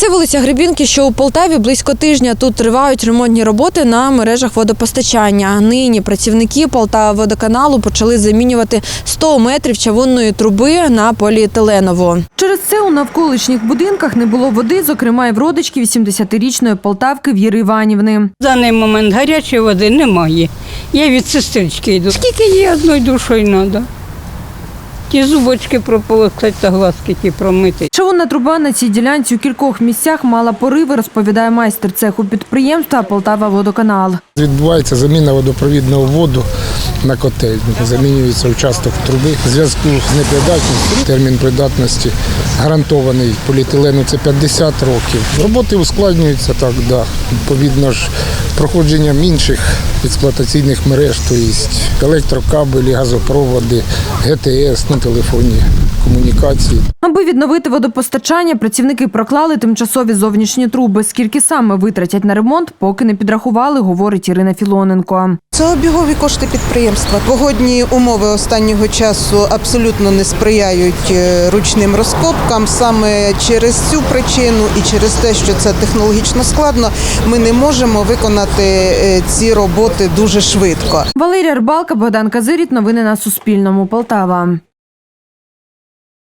Це вулиця Гребінки, що у Полтаві близько тижня. Тут тривають ремонтні роботи на мережах водопостачання. Нині працівники Полтава водоканалу почали замінювати 100 метрів чавунної труби на поліетиленову. Через це у навколишніх будинках не було води, зокрема і в родички 80-річної Полтавки Віри Іванівни. В даний момент гарячої води немає. Я від сестрички йду. Скільки їй одною душою треба? Ті зубочки прополоскати та глазки ті промити. Чавунна труба на цій ділянці у кількох місцях мала пориви, розповідає майстер цеху підприємства Полтава водоканал. Відбувається заміна водопровідного воду на котельню. Замінюється участок труби. В зв'язку з непридатністю термін придатності гарантований поліетилену це 50 років. Роботи ускладнюються так, да. відповідно ж проходженням інших експлуатаційних мереж, тобто електрокабелі, газопроводи, ГТС, ну, телефонні комунікації. Аби відновити водопостачання, працівники проклали тимчасові зовнішні труби. Скільки саме витратять на ремонт, поки не підрахували, говорить Ірина Філоненко. Це обігові кошти підприємства. Погодні умови останнього часу абсолютно не сприяють е, ручним розкопкам. Саме через цю причину і через те, що це технологічно складно, ми не можемо виконати е, ці роботи дуже швидко. Валерія Рибалка, Богдан Казиріт. Новини на Суспільному. Полтава.